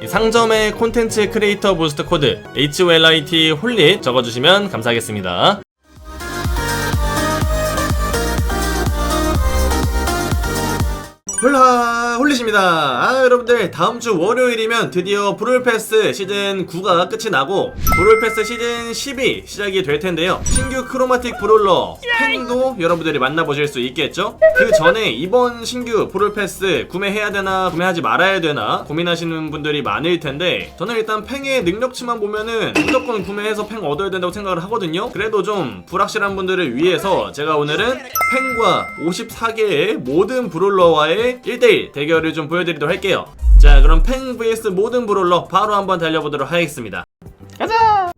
이 상점의 콘텐츠 크리에이터 부스트 코드 HOLIT 홀릿 적어주시면 감사하겠습니다. 홀라 홀 릿입니다. 아 여러분들 다음 주 월요일이면 드디어 브롤패스 시즌 9가 끝이 나고 브롤패스 시즌 10이 시작이 될 텐데요. 신규 크로마틱 브롤러 팽도 여러분들이 만나보실 수 있겠죠? 그 전에 이번 신규 브롤패스 구매해야 되나 구매하지 말아야 되나 고민하시는 분들이 많을 텐데 저는 일단 팽의 능력치만 보면은 무조건 구매해서 팽 얻어야 된다고 생각을 하거든요. 그래도 좀 불확실한 분들을 위해서 제가 오늘은 팽과 54개의 모든 브롤러와의 1대1 대결을 좀 보여드리도록 할게요. 자, 그럼 팽 vs 모든 브롤러 바로 한번 달려보도록 하겠습니다. 가자!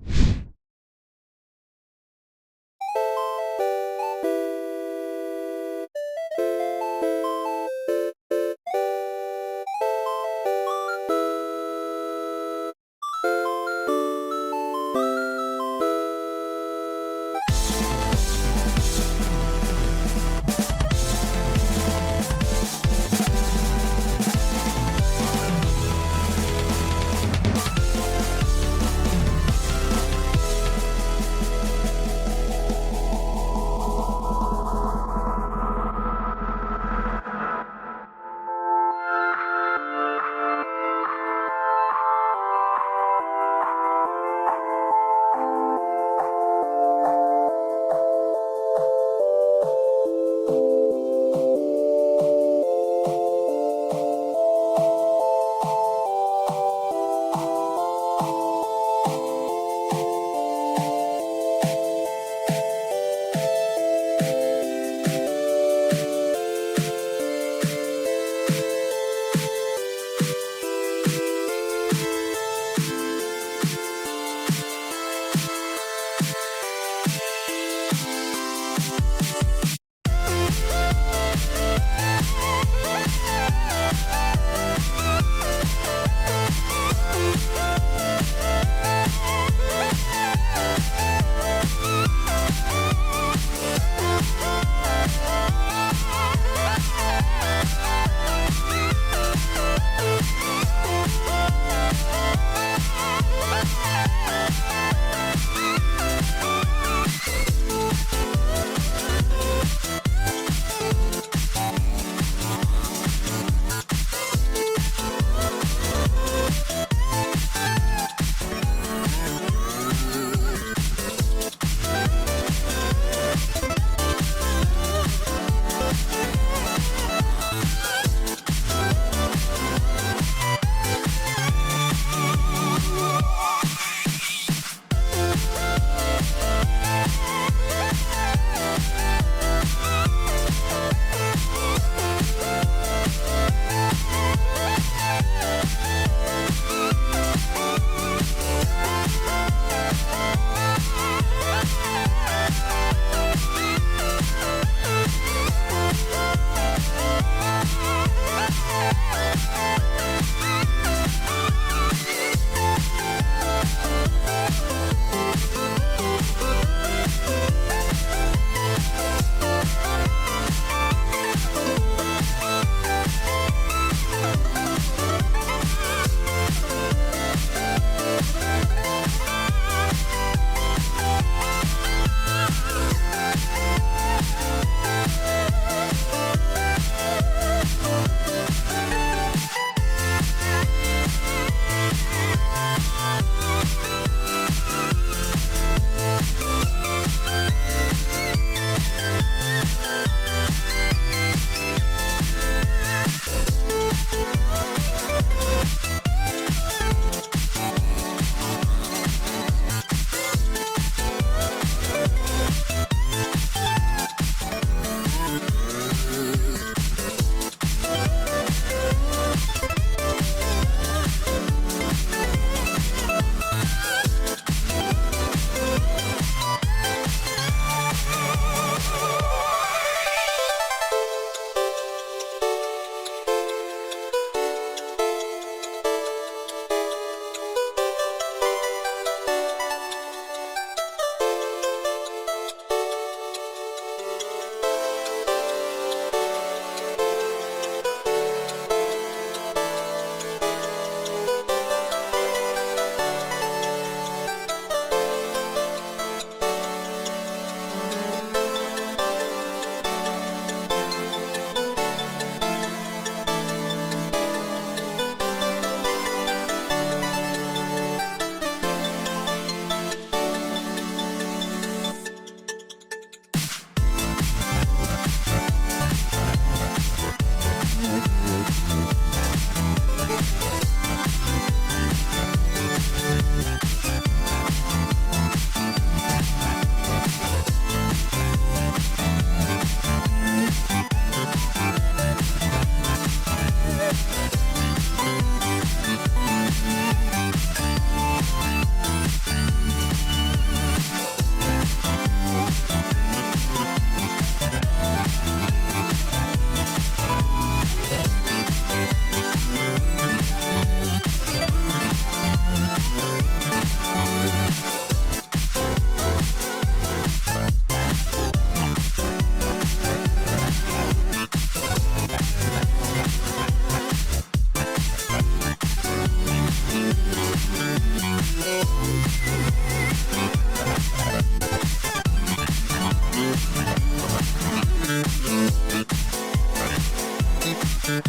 Yeah.